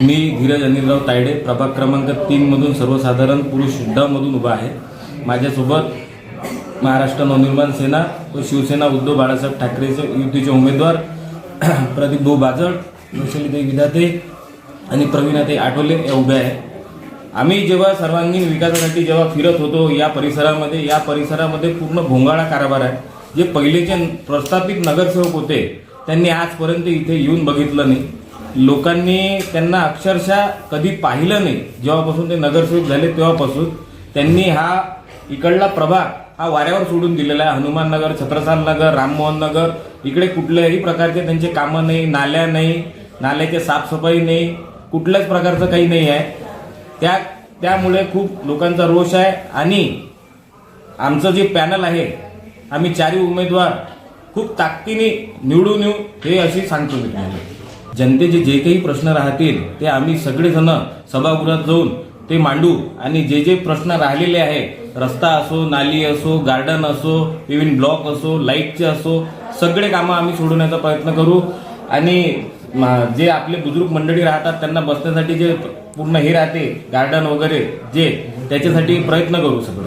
मी धीरज अनिलराव तायडे प्रभाग क्रमांक तीनमधून सर्वसाधारण पुरुष ड मधून उभा आहे. माझ्यासोबत महाराष्ट्र नवनिर्माण सेना व शिवसेना उद्धव बाळासाहेब ठाकरेचे युतीचे उमेदवार प्रदीप भाऊ बाजळ वैशालीताई विधाते आणि प्रवीणाताई आठवले या उभ्या आहे आम्ही जेव्हा सर्वांगीण विकासासाठी जेव्हा फिरत होतो या परिसरामध्ये या परिसरामध्ये पूर्ण भोंगाळा कारभार आहे. जे पहिलेचे प्रस्थापित नगरसेवक होते त्यांनी आजपर्यंत इथे येऊन बघितलं नाही. लोकांनी त्यांना अक्षरशः कधी पाहिलं नाही. जेव्हापासून ते नगरसेवक झाले तेव्हापासून त्यांनी हा इकडला प्रभाग हा वाऱ्यावर सोडून दिलेला आहे. हनुमान नगर छत्रसाल नगर राममोहन नगर इकडे कुठल्याही प्रकारचे त्यांचे कामं नाही नाल्या नाही नाल्याची साफसफाई नाही कुठल्याच प्रकारचं काही नाही आहे. त्या त्यामुळे खूप लोकांचा रोष आहे आणि आमचं जे पॅनल आहे आम्ही चारही उमेदवार खूप ताकदीने निवडून येऊ हे अशी सांगतो मी जनतेचे जे काही प्रश्न राहतील ते आम्ही सगळेजण सभागृहात जाऊन ते मांडू. आणि जे जे प्रश्न राहिलेले आहे रस्ता असो नाली असो गार्डन असो इव्हन ब्लॉक असो लाईटचे असो सगळे कामं आम्ही सोडवण्याचा प्रयत्न करू. आणि जे आपले बुजुर्ग मंडळी राहतात त्यांना बसण्यासाठी जे पूर्ण हे राहते गार्डन वगैरे जे त्याच्यासाठी प्रयत्न करू सगळं.